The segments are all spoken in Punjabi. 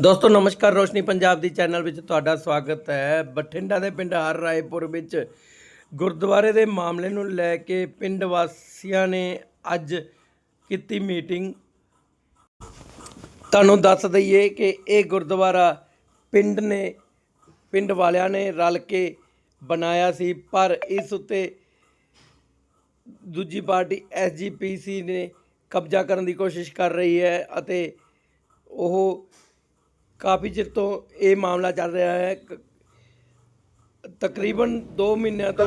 ਦੋਸਤੋ, ਨਮਸਕਾਰ ਰੋਸ਼ਨੀ ਪੰਜਾਬ ਦੀ ਚੈਨਲ ਵਿੱਚ ਤੁਹਾਡਾ ਸਵਾਗਤ ਹੈ। ਬਠਿੰਡਾ ਦੇ ਪਿੰਡ ਹਰ ਰਾਏਪੁਰ ਵਿੱਚ ਗੁਰਦੁਆਰੇ ਦੇ ਮਾਮਲੇ ਨੂੰ ਲੈ ਕੇ ਪਿੰਡ ਵਾਸੀਆਂ ਨੇ ਅੱਜ ਕੀਤੀ ਮੀਟਿੰਗ। ਤੁਹਾਨੂੰ ਦੱਸ ਦਈਏ ਕਿ ਇਹ ਗੁਰਦੁਆਰਾ ਪਿੰਡ ਨੇ, ਪਿੰਡ ਵਾਲਿਆਂ ਨੇ ਰਲ ਕੇ ਬਣਾਇਆ ਸੀ, ਪਰ ਇਸ ਉੱਤੇ ਦੂਜੀ ਪਾਰਟੀ ਐਸਜੀਪੀਸੀ ਨੇ ਕਬਜ਼ਾ ਕਰਨ ਦੀ ਕੋਸ਼ਿਸ਼ ਕਰ ਰਹੀ ਹੈ ਅਤੇ ਉਹ ਕਾਫੀ ਚਿਰ ਤੋਂ ਇਹ ਮਾਮਲਾ ਚੱਲ ਰਿਹਾ ਹੈ। ਕ- ਤਕਰੀਬਨ 2 ਮਹੀਨਿਆਂ ਤੋਂ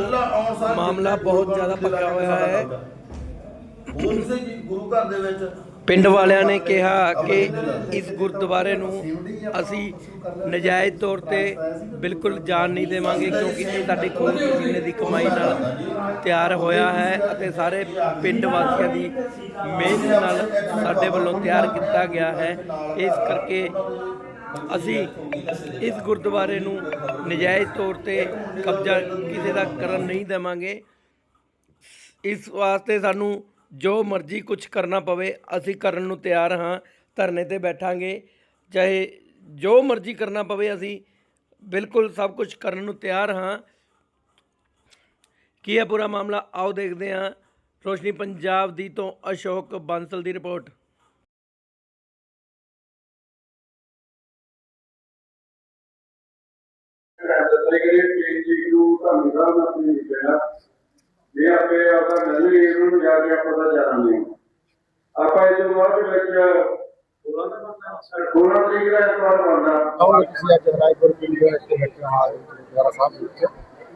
ਮਾਮਲਾ ਬਹੁਤ ਜ਼ਿਆਦਾ ਪੱਕਾ ਹੋਇਆ ਹੈ। ਹੋਰ ਕਿਸੇ ਜੀ ਗੁਰੂ ਘਰ ਦੇ ਵਿੱਚ। ਪਿੰਡ ਵਾਲਿਆਂ ਨੇ ਕਿਹਾ ਕਿ ਇਸ ਗੁਰਦੁਆਰੇ ਨੂੰ ਅਸੀਂ ਨਜਾਇਜ਼ ਤੌਰ ਤੇ ਬਿਲਕੁਲ ਜਾਣ ਨਹੀਂ ਦੇਵਾਂਗੇ ਕਿਉਂਕਿ ਇਹ ਸਾਡੇ ਖੂਨ ਪਸੀਨੇ ਦੀ ਕਮਾਈ ਨਾਲ ਤਿਆਰ ਹੋਇਆ ਹੈ ਅਤੇ ਸਾਰੇ ਪਿੰਡ ਵਾਸੀਆਂ ਦੀ ਮਿਹਨਤ ਨਾਲ ਸਾਡੇ ਵੱਲੋਂ ਤਿਆਰ ਕੀਤਾ ਗਿਆ ਹੈ। ਇਸ ਕਰਕੇ ਅਸੀਂ ਇਸ ਗੁਰਦੁਆਰੇ ਨੂੰ ਨਜਾਇਜ਼ ਤੌਰ ਤੇ ਕਬਜ਼ਾ ਕਿਸੇ ਦਾ ਕਰਨ ਨਹੀਂ ਦੇਵਾਂਗੇ। ਇਸ ਵਾਸਤੇ ਸਾਨੂੰ ਜੋ ਮਰਜ਼ੀ ਕੁਝ ਕਰਨਾ ਪਵੇ, ਅਸੀਂ ਕਰਨ ਨੂੰ ਤਿਆਰ ਹਾਂ, ਧਰਨੇ ਤੇ ਬੈਠਾਂਗੇ। ਚਾਹੇ ਜੋ ਮਰਜ਼ੀ ਕਰਨਾ ਪਵੇ, ਅਸੀਂ ਬਿਲਕੁਲ ਸਭ ਕੁਝ ਕਰਨ ਨੂੰ ਤਿਆਰ ਹਾਂ। ਕੀ ਹੈ ਪੂਰਾ ਮਾਮਲਾ? ਆਓ ਦੇਖਦੇ ਹਾਂ। ਰੋਸ਼ਨੀ ਪੰਜਾਬ ਦੀ ਤੋਂ ਅਸ਼ੋਕ ਬਾਂਸਲ ਦੀ ਰਿਪੋਰਟ। ਵਿੱਚ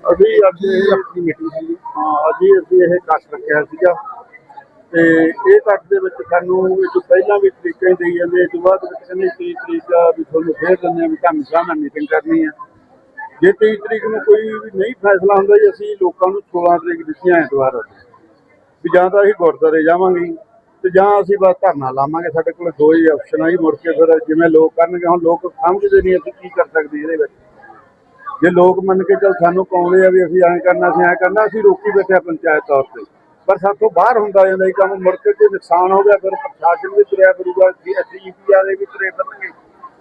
ਅਸੀਂ ਅੱਜ ਇਹ ਆਪਣੀ ਮੀਟਿੰਗ ਸੀ ਹਾਂ ਅੱਜ ਹੀ ਅਸੀਂ ਇਹ ਕੱਟ ਰੱਖਿਆ ਸੀਗਾ ਤੇ ਇਹ ਕੱਟ ਦੇ ਵਿੱਚ ਸਾਨੂੰ ਇਹ ਤੋਂ ਪਹਿਲਾਂ ਵੀ ਤਰੀਕੇ ਦੇਈ ਜਾਂਦੇ ਇਸ ਤੋਂ ਬਾਅਦ ਵਿੱਚ ਕਹਿੰਦੇ 30 ਤਰੀਕ ਆ ਵੀ ਤੁਹਾਨੂੰ ਫੇਰ ਦਿੰਦੇ ਆ ਵੀ ਤੁਹਾਨੂੰ ਸਾਹ ਨਾਲ ਮੀਟਿੰਗ ਕਰਨੀ ਆ ਜੇ 23 ਤਰੀਕ ਨੂੰ ਕੋਈ ਵੀ ਨਹੀਂ ਫੈਸਲਾ ਹੁੰਦਾ ਜੀ, ਅਸੀਂ ਲੋਕਾਂ ਨੂੰ 16 ਤਰੀਕ ਦਿੱਤੀਆਂ ਐਤਵਾਰ ਵੀ ਜਾਂ ਤਾਂ ਅਸੀਂ ਗੁਰਦੁਆਰੇ ਜਾਵਾਂਗੇ ਤੇ ਜਾਂ ਅਸੀਂ ਬਸ ਧਰਨਾ ਲਾਵਾਂਗੇ, ਸਾਡੇ ਕੋਲ ਦੋ ਹੀ ਆਪਸ਼ਨ ਆ ਜੀ, ਮੁੜ ਕੇ ਫਿਰ ਜਿਵੇਂ ਲੋਕ ਕਰਨਗੇ, ਹੁਣ ਲੋਕ ਸਮਝਦੇ ਨਹੀਂ ਅਸੀਂ ਕੀ ਕਰ ਸਕਦੇ ਇਹਦੇ ਵਿੱਚ। ਜੇ ਲੋਕ ਮੰਨ ਕੇ ਚੱਲ ਸਾਨੂੰ ਕਹਾਉਂਦੇ ਆ ਵੀ ਅਸੀਂ ਐਂ ਕਰਨਾ, ਅਸੀਂ ਐਂ ਕਰਨਾ, ਅਸੀਂ ਰੋਕੀ ਬੈਠੇ ਪੰਚਾਇਤ ਤੌਰ ਤੇ। ਪਰ ਸਾਥੋਂ ਬਾਹਰ ਹੁੰਦਾ ਜਾਂਦਾ ਇਹ ਕੰਮ, ਮੁੜ ਕੇ ਜੇ ਨੁਕਸਾਨ ਹੋ ਗਿਆ ਫਿਰ ਪ੍ਰਸ਼ਾਸਨ ਵੀ ਤੁਰਿਆ ਫਿਰੂਗਾ ਜੀ ਅਸੀਂ ਵਾਲੇ ਵੀ ਤੁਰੇ ਫਿਰਨਗੇ।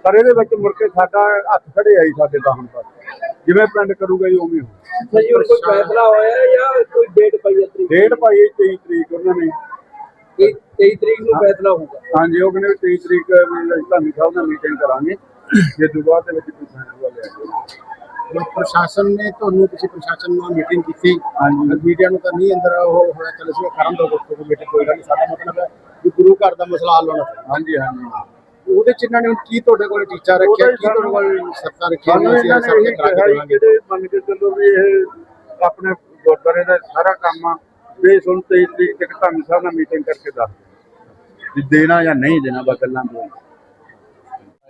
ਪਰ ਇਹਦੇ ਵਿੱਚ ਮੁੜ ਕੇ ਸਾਡਾ ਹੱਥ ਖੜੇ ਆਈ ਸਾਡੇ ਤਾਂ ਹੁਣ ਤੱਕ। ਜਿਵੇਂ ਪਿੰਡ ਕਰੂਗਾ ਜੀ ਉਵੇਂ ਹੋਊ ਜੀ ਕੋਈ ਫੈਸਲਾ ਹੋਇਆ ਜਾਂ ਕੋਈ ਡੇਟ ਪਈ ਹੈ ਤਰੀਕ? ਡੇਟ ਪਾਈ ਹੈ 23 ਤਰੀਕ ਉਹਨਾਂ ਨੇ। 23 ਤਰੀਕ ਨੂੰ ਫੈਸਲਾ ਹੋਊਗਾ। ਹਾਂਜੀ ਉਹ ਕਹਿੰਦੇ ਵੀ 23 ਤਰੀਕ ਵੀ ਧਾਮੀ ਸਾਹਿਬ ਨਾਲ ਮੀਟਿੰਗ ਕਰਾਂਗੇ। ਜੇ ਦੁਬਾਰਾ ਦੇ ਵਿੱਚ ਕੋਈ ਫੈਸਲਾ ਲਿਆ ਪ੍ਰਸ਼ਾਸਨ ਨੇ ਤੁਹਾਨੂੰ ਕਿਸੇ ਪ੍ਰਸ਼ਾਸਨ ਨਾਲ ਮੀਟਿੰਗ ਕੀਤੀ? ਹਾਂਜੀ। ਮੀਡੀਆ ਨੂੰ ਤਾਂ ਨਹੀਂ ਅੰਦਰ ਉਹ ਹੋਇਆ ਚਲ ਸੀ ਕਰਨ ਦੋ ਕੋਈ ਮੀਟਿੰਗ ਕੋਈ ਗੱਲ ਨਹੀਂ ਸਾਡਾ ਮਤਲਬ ਹੈ ਕਿ ਗੁਰੂ ਘਰ ਦਾ ਮਸਲਾ ਹੱਲ ਹੋਣਾ ਚਾਹੀਦਾ। ਹਾਂਜੀ ਹਾਂਜੀ। ਉਹਦੇ ਚ ਇਹਨਾਂ ਨੇ ਕੀ ਤੁਹਾਡੇ ਕੋਲ ਟੀਚਾ ਰੱਖਿਆ? ਕੀ ਤੁਹਾਡੇ ਕੋਲ ਸਰਕਾਰ ਰੱਖੀ ਸਾਨੂੰ ਹੋਈ ਸੀ? ਸਭ ਕਰਾ ਕੇ ਦੇਵਾਂਗੇ। ਜਿਹੜੇ ਮੰਨ ਕੇ ਚੱਲੋ ਵੀ ਇਹ ਆਪਣੇ ਗੁਰਦੁਆਰੇ ਦਾ ਸਾਰਾ ਕੰਮ ਆ ਵੀ ਸੁਣ 23 ਤਰੀਕ ਤੱਕ ਧਾਮੀ ਸਾਹਿਬ ਨਾਲ ਮੀਟਿੰਗ ਕਰਕੇ ਦੱਸ ਵੀ ਦੇਣਾ ਜਾਂ ਨਹੀਂ ਦੇਣਾ ਬਸ ਗੱਲਾਂ ਬੋਲ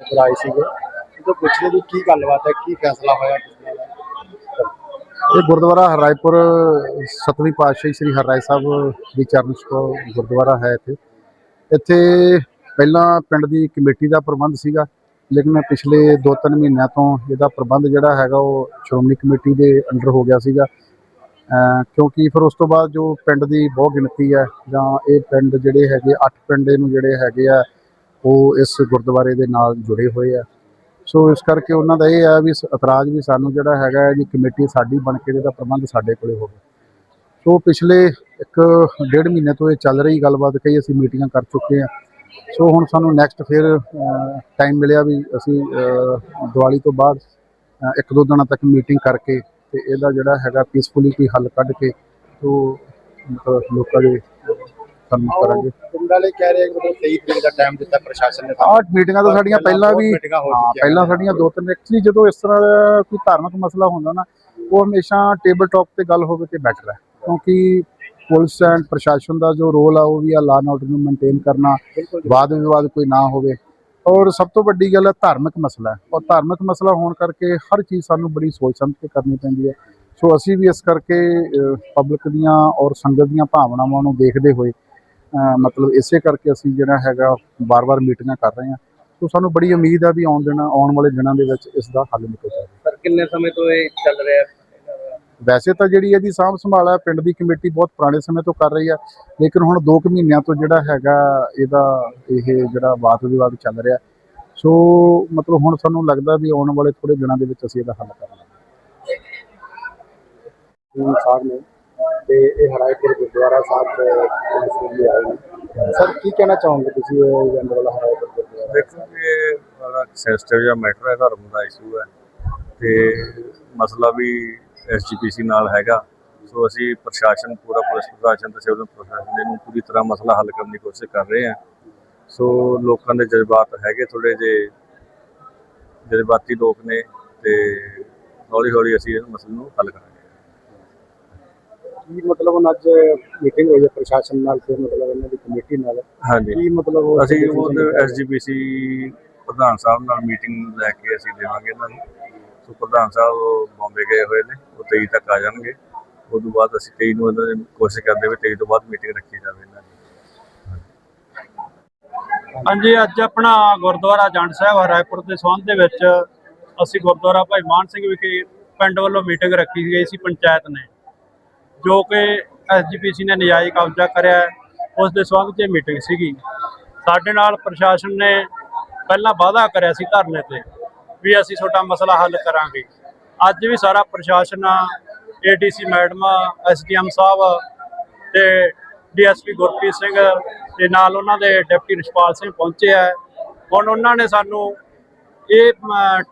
ਬੁਲਾਏ ਸੀਗੇ। ਉਹ ਪੁੱਛਦੇ ਵੀ ਕੀ ਗੱਲਬਾਤ ਹੈ ਕੀ ਫੈਸਲਾ ਹੋਇਆ ਇਹ ਗੁਰਦੁਆਰਾ ਹਰਾਇਪੁਰ ਸਤਵੀਂ ਪਾਤਸ਼ਾਹੀ ਸ੍ਰੀ ਹਰਿਰਾਏ ਸਾਹਿਬ ਦੀ ਚਰਨ ਛੋਹ ਗੁਰਦੁਆਰਾ ਹੈ ਇੱਥੇ। ਇੱਥੇ ਪਹਿਲਾਂ ਪਿੰਡ ਦੀ ਕਮੇਟੀ ਦਾ ਪ੍ਰਬੰਧ ਸੀਗਾ, ਲੇਕਿਨ ਪਿਛਲੇ 2-3 ਮਹੀਨਿਆਂ ਤੋਂ ਇਹਦਾ ਪ੍ਰਬੰਧ ਜਿਹੜਾ ਹੈਗਾ ਉਹ ਸ਼੍ਰੋਮਣੀ ਕਮੇਟੀ ਦੇ ਅੰਡਰ ਹੋ ਗਿਆ ਸੀਗਾ। ਕਿਉਂਕਿ ਫਿਰ ਉਸ ਤੋਂ ਬਾਅਦ ਜੋ ਪਿੰਡ ਦੀ ਬਹੁ ਗਿਣਤੀ ਹੈ, ਜਾਂ ਇਹ ਪਿੰਡ ਜਿਹੜੇ ਹੈਗੇ 8 ਪਿੰਡ ਨੂੰ ਜਿਹੜੇ ਹੈਗੇ ਆ, ਉਹ ਇਸ ਗੁਰਦੁਆਰੇ ਦੇ ਨਾਲ ਜੁੜੇ ਹੋਏ ਆ। ਸੋ ਇਸ ਕਰਕੇ ਉਹਨਾਂ ਦਾ ਇਹ ਹੈ ਵੀ ਸ- ਇਤਰਾਜ਼ ਵੀ ਸਾਨੂੰ ਜਿਹੜਾ ਹੈਗਾ ਜੀ, ਕਮੇਟੀ ਸਾਡੀ ਬਣ ਕੇ ਇਹਦਾ ਪ੍ਰਬੰਧ ਸਾਡੇ ਕੋਲੇ ਹੋਵੇ ਸੋ ਪਿਛਲੇ ਇੱਕ ਡੇਢ ਮਹੀਨੇ ਤੋਂ ਇਹ ਚੱਲ ਰਹੀ ਗੱਲਬਾਤ ਕਈ ਅਸੀਂ ਮੀਟਿੰਗਾਂ ਕਰ ਚੁੱਕੇ ਹਾਂ। ਸੋ ਹੁਣ ਸਾਨੂੰ ਨੈਕਸਟ ਫਿਰ ਟਾਈਮ ਮਿਲਿਆ ਵੀ ਅਸੀਂ ਦੀਵਾਲੀ ਤੋਂ ਬਾਅਦ ਇੱਕ ਦੋ ਦਿਨਾਂ ਤੱਕ ਮੀਟਿੰਗ ਕਰਕੇ ਤੇ ਇਹਦਾ ਜਿਹੜਾ ਹੈਗਾ ਪੀਸਫੁਲੀ ਕੋਈ ਹੱਲ ਕੱਢ ਕੇ ਮਤਲਬ ਲੋਕਾਂ ਦੇ ਕੰਮ ਕਰਾਂਗੇ। ਪਿੰਡ ਵਾਲੇ ਕਹਿ ਰਹੇ ਕਿ 23 ਤਰੀਕ ਦਾ ਟਾਈਮ ਦਿੱਤਾ ਪ੍ਰਸ਼ਾਸਨ ਨੇ ਆਹ ਮੀਟਿੰਗਾਂ ਤਾਂ ਸਾਡੀਆਂ ਪਹਿਲਾਂ ਵੀ ਪਹਿਲਾਂ ਸਾਡੀਆਂ ਦੋ ਤਿੰਨ ਐਕਚੁਅਲੀ ਜਦੋਂ ਇਸ ਤਰ੍ਹਾਂ ਕੋਈ ਧਾਰਮਿਕ ਮਸਲਾ ਹੁੰਦਾ ਨਾ ਉਹ ਹਮੇਸ਼ਾ ਟੇਬਲ ਟਾਕ ਤੇ ਗੱਲ ਹੋਵੇ ਤੇ ਬੈਟਰ ਹੈ। ਕਿਉਂਕਿ ਪੁਲਿਸ ਐਂਡ ਪ੍ਰਸ਼ਾਸਨ ਦਾ ਜੋ ਰੋਲ ਆ ਉਹ ਵੀ ਆ ਲਾਅ ਐਂਡ ਆਰਡਰ ਨੂੰ ਮੇਨਟੇਨ ਕਰਨਾ ਵਾਦ ਵਿਵਾਦ ਕੋਈ ਨਾ ਹੋਵੇ। ਔਰ ਸਭ ਤੋਂ ਵੱਡੀ ਗੱਲ ਹੈ ਧਾਰਮਿਕ ਮਸਲਾ ਔਰ ਧਾਰਮਿਕ ਮਸਲਾ ਹੋਣ ਕਰਕੇ ਹਰ ਚੀਜ਼ ਸਾਨੂੰ ਬੜੀ ਸੋਚ ਸਮਝ ਕੇ ਕਰਨੀ ਪੈਂਦੀ ਹੈ। ਸੋ ਅਸੀਂ ਵੀ ਇਸ ਕਰਕੇ ਪਬਲਿਕ ਦੀਆਂ ਔਰ ਸੰਗਤ ਦੀਆਂ ਭਾਵਨਾਵਾਂ ਨੂੰ ਦੇਖਦੇ ਹੋਏ ਮਤਲਬ ਇਸੇ ਕਰਕੇ ਅਸੀਂ ਜਿਹੜਾ ਹੈਗਾ ਬਾਰ-ਬਾਰ ਮੀਟਿੰਗਾਂ ਕਰ ਰਹੇ ਹਾਂ। ਸੋ ਸਾਨੂੰ ਬੜੀ ਉਮੀਦ ਹੈ ਵੀ ਆਉਣ ਦਿਨ ਆਉਣ ਵਾਲੇ ਦਿਨਾਂ ਦੇ ਵਿੱਚ ਇਸ ਦਾ ਹੱਲ ਨਿਕਲ ਜਾਵੇ। ਸਰ ਕਿੰਨੇ ਸਮੇਂ ਤੋਂ ਇਹ ਚੱਲ ਰਿਹਾ ਹੈ? ਵੈਸੇ ਤਾਂ ਜਿਹੜੀ ਇਹਦੀ ਸਾਂਭ ਸੰਭਾਲ ਹੈ ਪਿੰਡ ਦੀ ਕਮੇਟੀ ਬਹੁਤ ਪੁਰਾਣੇ ਸਮੇਂ ਤੋਂ ਕਰ ਰਹੀ ਹੈ ਲੇਕਿਨ ਹੁਣ 2 ਕੁ ਮਹੀਨਿਆਂ ਤੋਂ ਜਿਹੜਾ ਹੈਗਾ ਇਹਦਾ ਇਹ ਜਿਹੜਾ ਵਾਦ ਵਿਵਾਦ ਚੱਲ ਰਿਹਾ। ਸੋ ਮਤਲਬ ਹੁਣ ਸਾਨੂੰ ਲੱਗਦਾ ਵੀ ਆਉਣ ਵਾਲੇ ਥੋੜੇ ਦਿਨਾਂ ਦੇ ਵਿੱਚ ਅਸੀਂ ਇਹਦਾ ਹੱਲ ਕਰ ਲਾਂਗੇ। ਜੀ ਸਾਹਿਬ ਨੇ ਤੇ ਇਹ ਹਰਾਇਪੁਰ ਗੁਰਦੁਆਰਾ ਸਾਹਿਬ ਦੇ ਆਏ ਨੇ। ਸਰ ਕੀ ਕਹਿਣਾ ਚਾਹੋਗੇ ਤੁਸੀਂ ਇਹ ਜੰਡ ਵਾਲਾ ਹਰਾਇਪੁਰ ਗੁਰਦੁਆਰਾ? ਦੇਖੋ ਕਿ ਇਹ ਬੜਾ ਸੈਂਸਿਟਿਵ ਜਿਹਾ ਮੈਟਰ ਹੈ ਧਰਮ ਦਾ ਇਸ਼ੂ ਹੈ। ਤੇ ਮਸਲਾ ਵੀ ਐਸਜੀਪੀਸੀ ਨਾਲ ਹੈਗਾ। ਸੋ ਅਸੀਂ ਪ੍ਰਸ਼ਾਸਨ ਪੂਰਾ ਪੁਲਿਸ ਪ੍ਰਸ਼ਾਸਨ ਤੇ ਸਿਵਲ ਪ੍ਰਸ਼ਾਸਨ ਇਹਨੂੰ ਪੂਰੀ ਤਰ੍ਹਾਂ ਮਸਲਾ ਹੱਲ ਕਰਨ ਦੀ ਕੋਸ਼ਿਸ਼ ਕਰ ਰਹੇ ਹਾਂ। ਸੋ ਲੋਕਾਂ ਦੇ ਜਜ਼ਬਾਤ ਹੈਗੇ ਥੋੜੇ ਜੇ ਜਜ਼ਬਾਤੀ ਲੋਕ ਨੇ ਤੇ ਹੌਲੀ ਹੌਲੀ ਅਸੀਂ ਇਸ ਮਸਲੇ ਨੂੰ ਹੱਲ ਕਰਾਂਗੇ। ਕੀ ਮਤਲਬ ਹੁਣ ਅੱਜ ਮੀਟਿੰਗ ਹੋਈ ਹੈ ਪ੍ਰਸ਼ਾਸਨ ਨਾਲ ਤੇ ਮਤਲਬ ਇਹਨਾਂ ਦੀ ਕਮੇਟੀ ਨਾਲ? ਹਾਂਜੀ। ਕੀ ਮਤਲਬ ਅਸੀਂ ਉਹ? ਐਸਜੀਪੀਸੀ ਪ੍ਰਧਾਨ ਸਾਹਿਬ ਨਾਲ ਮੀਟਿੰਗ ਲੈ ਕੇ ਅਸੀਂ ਦੇਵਾਂਗੇ ਇਹਨਾਂ ਨੂੰ। ਸੋ ਪ੍ਰਧਾਨ ਸਾਹਿਬ ਬੰਬੇ ਗਏ ਹੋਏ ਨੇ ਉਹ 23 ਤੱਕ ਆ ਜਾਣਗੇ। ਉਸ ਤੋਂ ਬਾਅਦ ਅਸੀਂ 23 ਨੂੰ ਇਹਨਾਂ ਦੀ ਕੋਸ਼ਿਸ਼ ਕਰਦੇ ਵੀ 23 ਤੋਂ ਬਾਅਦ ਮੀਟਿੰਗ ਰੱਖੀ ਜਾਵੇ ਇਹਨਾਂ ਦੀ। ਹਾਂਜੀ ਅੱਜ ਆਪਣਾ ਗੁਰਦੁਆਰਾ ਜੰਡ ਸਾਹਿਬ ਹਰਾਇਪੁਰ ਦੇ ਸੰਬੰਧ ਦੇ ਵਿੱਚ ਅਸੀਂ ਗੁਰਦੁਆਰਾ ਭਾਈ ਮਾਨ ਸਿੰਘ ਵਿਖੇ ਪਿੰਡ ਵੱਲੋਂ ਮੀਟਿੰਗ ਰੱਖੀ ਗਈ ਸੀ ਪੰਚਾਇਤ ਨੇ। ਜੋ ਕਿ ਐਸਜੀਪੀਸੀ ਨੇ ਨਜਾਇਜ਼ ਕਬਜ਼ਾ ਕਰਿਆ ਹੈ, ਉਸ ਦੇ ਸੰਬੰਧ 'ਚ ਮੀਟਿੰਗ ਸੀਗੀ। ਸਾਡੇ ਨਾਲ ਪ੍ਰਸ਼ਾਸਨ ਨੇ ਪਹਿਲਾਂ ਵਾਅਦਾ ਕਰਿਆ ਸੀ ਧਰਨੇ ਤੇ। ਵੀ ਅਸੀਂ ਤੁਹਾਡਾ ਮਸਲਾ ਹੱਲ ਕਰਾਂਗੇ। ਅੱਜ ਵੀ ਸਾਰਾ ਪ੍ਰਸ਼ਾਸਨ ਏਡੀਸੀ ਮੈਡਮ ਐਸਡੀਐਮ ਸਾਹਿਬ ਤੇ ਡੀਐਸਪੀ ਗੁਰਪ੍ਰੀਤ ਸਿੰਘ ਦੇ ਨਾਲ ਉਹਨਾਂ ਦੇ ਡਿਪਟੀ ਰਿਸ਼ਪਾਲ ਸਿੰਘ ਪਹੁੰਚੇ ਆ। ਹੁਣ ਉਹਨਾਂ ਨੇ ਸਾਨੂੰ ਇਹ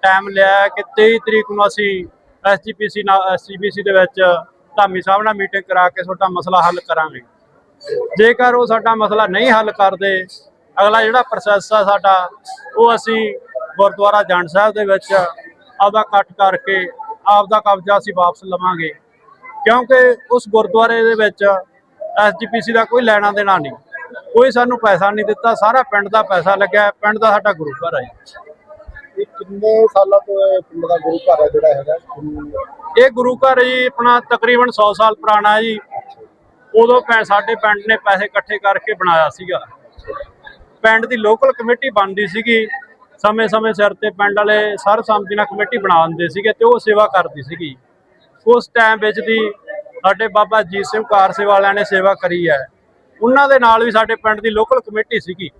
ਟਾਈਮ ਲਿਆ ਕਿ 23 ਤਰੀਕ ਨੂੰ ਅਸੀਂ ਐਸਜੀਪੀਸੀ ਨਾਲ ਐਸਜੀਪੀਸੀ ਦੇ ਵਿੱਚ ਧਾਮੀ ਸਾਹਿਬ ਨਾਲ ਮੀਟਿੰਗ ਕਰਾ ਕੇ ਤੁਹਾਡਾ ਮਸਲਾ ਹੱਲ ਕਰਾਂਗੇ। ਜੇਕਰ ਉਹ ਸਾਡਾ ਮਸਲਾ ਨਹੀਂ ਹੱਲ ਕਰਦੇ, ਅਗਲਾ ਜਿਹੜਾ ਪ੍ਰੋਸੈਸ ਆ ਸਾਡਾ, ਉਹ ਅਸੀਂ ਗੁਰਦੁਆਰਾ ਜੰਡ ਸਾਹਿਬ ਦੇ ਵਿੱਚ ਆਪਦਾ ਕੱਟ ਕਰਕੇ ਆਪਦਾ ਕਬਜ਼ਾ ਅਸੀਂ ਵਾਪਸ ਲਵਾਂਗੇ। ਕਿਉਂਕਿ ਉਸ ਗੁਰਦੁਆਰੇ ਦੇ ਵਿੱਚ ਐਸਜੀਪੀਸੀ ਦਾ ਕੋਈ ਲੈਣਾ ਦੇਣਾ ਨਹੀਂ। ਕੋਈ ਸਾਨੂੰ ਪੈਸਾ ਨਹੀਂ ਦਿੱਤਾ ਸਾਰਾ ਪਿੰਡ ਦਾ ਪੈਸਾ ਲੱਗਿਆ। ਪਿੰਡ ਦਾ ਸਾਡਾ ਗੁਰੂ ਘਰ ਹੈ। ਜੀ। ਇਹ ਕਿੰਨੇ ਸਾਲਾਂ ਤੋਂ ਇਹ ਪਿੰਡ ਦਾ ਗੁਰੂ ਘਰ ਹੈ ਜਿਹੜਾ ਹੈਗਾ? ਕਿੰਨ- ਇਹ ਗੁਰੂ ਘਰ ਜੀ ਆਪਣਾ ਤਕਰੀਬਨ 100 ਸਾਲ ਪੁਰਾਣਾ ਜੀ। ਉਦੋਂ ਪੈ ਸਾਡੇ ਪਿੰਡ ਨੇ ਪੈਸੇ ਇਕੱਠੇ ਕਰਕੇ ਬਣਾਇਆ ਸੀਗਾ। ਪਿੰਡ ਦੀ ਲੋਕਲ ਕਮੇਟੀ ਬਣਦੀ ਸੀਗੀ। ਸਮੇਂ-ਸਮੇਂ ਸਿਰ ਤੇ ਪਿੰਡ ਵਾਲੇ ਸਰਬਸੰਮਤੀ ਨਾਲ ਕਮੇਟੀ ਬਣਾ ਦਿੰਦੇ ਸੀਗੇ ਤੇ ਉਹ ਸੇਵਾ ਕਰਦੀ ਸੀਗੀ। ਉਸ ਟਾਈਮ ਵਿੱਚ ਦੀ ਸਾਡੇ ਬਾਬਾ ਜੀਤ ਸਿੰਘ ਕਾਰ ਵਾਲਿਆਂ ਨੇ ਸੇਵਾ ਕਰੀ ਹੈ। ਉਹਨਾਂ ਦੇ ਨਾਲ ਵੀ ਸਾਡੇ ਪਿੰਡ ਦੀ ਲੋਕਲ ਕਮੇਟੀ ਸੀਗੀ।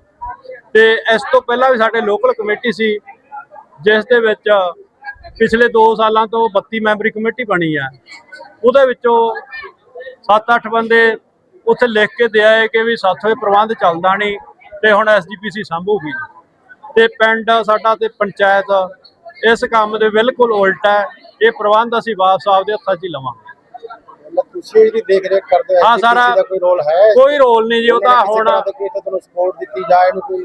ਤੇ ਇਸ ਤੋਂ ਪਹਿਲਾਂ ਵੀ ਸਾਡੇ ਲੋਕਲ ਕਮੇਟੀ ਸੀ, ਜਿਸ ਦੇ ਵਿੱਚ ਪਿਛਲੇ 2 ਸਾਲਾਂ ਤੋਂ 32 ਮੈਂਬਰੀ ਕਮੇਟੀ ਬਣੀ ਹੈ। ਉਹਦੇ ਵਿੱਚੋਂ 7-8 ਬੰਦੇ ਉੱਥੇ ਲਿਖ ਕੇ ਦੇ ਆਏ ਕਿ ਵੀ ਸਾਥੋਂ ਇਹ ਪ੍ਰਬੰਧ ਚੱਲਦਾ ਨਹੀਂ ਤੇ ਹੁਣ ਐਸਜੀਪੀਸੀ ਸੰਭੂਗੀ। ਤੇ ਪਿੰਡ ਸਾਡਾ ਤੇ ਪੰਚਾਇਤ ਇਸ ਕੰਮ ਦੇ ਬਿਲਕੁਲ ਉਲਟ ਹੈ। ਇਹ ਪ੍ਰਬੰਧ ਅਸੀਂ ਵਾਪਸ ਆਪਦੇ ਹੱਥਾਂ 'ਚ ਹੀ ਲਵਾਂਗੇ। ਤੁਸੀਂ ਇਹਦੀ ਦੇਖ ਰੇਖ ਕਰਦੇ ਹੋ ਸਾਰਾ- ਕੋਈ ਰੋਲ ਹੈ? ਕੋਈ ਰੋਲ ਨਹੀਂ ਜੀ ਹੁਣ ਕੋਈ ਤਾਂ ਤੁਹਾਨੂੰ ਸਪੋਰਟ ਦਿੱਤੀ ਜਾਂ ਇਹਨੂੰ ਕੋਈ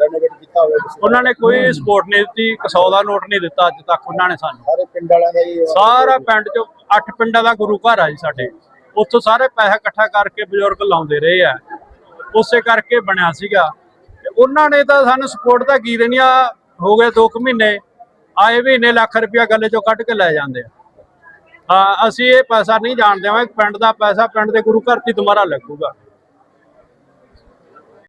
ਰੈਨੋਵੇਟ ਕੀਤਾ ਹੋਵੇ? ਉਹਨਾਂ ਨੇ ਕੋਈ ਸਪੋਰਟ ਨਹੀਂ ਦਿੱਤੀ ਕਸੌ ਦਾ ਨੋਟ ਨਹੀਂ ਦਿੱਤਾ ਅੱਜ ਤੱਕ ਉਹਨਾਂ ਨੇ ਸਾਨੂੰ। ਸਾਰੇ ਪਿੰਡ ਵਾਲਿਆਂ ਦਾ ਸਾਰਾ ਪਿੰਡ ਚੋਂ ਅੱਠ ਪਿੰਡਾਂ ਦਾ ਗੁਰੂ ਘਰ ਆ ਜੀ ਸਾਡੇ। ਉੱਥੋਂ ਸਾਰੇ ਪੈਸਾ ਇਕੱਠਾ ਕਰਕੇ ਬਜ਼ੁਰਗ ਲਾਉਂਦੇ ਰਹੇ ਆ। ਉਸੇ ਕਰਕੇ ਬਣਿਆ ਸੀਗਾ। ਉਹਨਾਂ ਨੇ ਤਾਂ ਸਾਨੂੰ ਸਪੋਰਟ ਤਾਂ ਕੀ ਦੇਣੀ ਆ, ਹੋ ਗਏ 2 ਮਹੀਨੇ, ਆਏ ਮਹੀਨੇ ਲੱਖ ਰੁਪਇਆ ਗੱਲੇ ਚੋਂ ਕੱਢ ਕੇ ਲੈ ਜਾਂਦੇ ਆ। ਹਾਂ, ਅਸੀਂ ਇਹ ਪੈਸਾ ਨਹੀਂ ਜਾਣ ਦੇਵਾਂਗੇ ਪਿੰਡ ਦਾ ਪੈਸਾ, ਪਿੰਡ ਦੇ ਗੁਰੂ ਘਰ 'ਚ ਦੁਬਾਰਾ ਲੱਗੂਗਾ।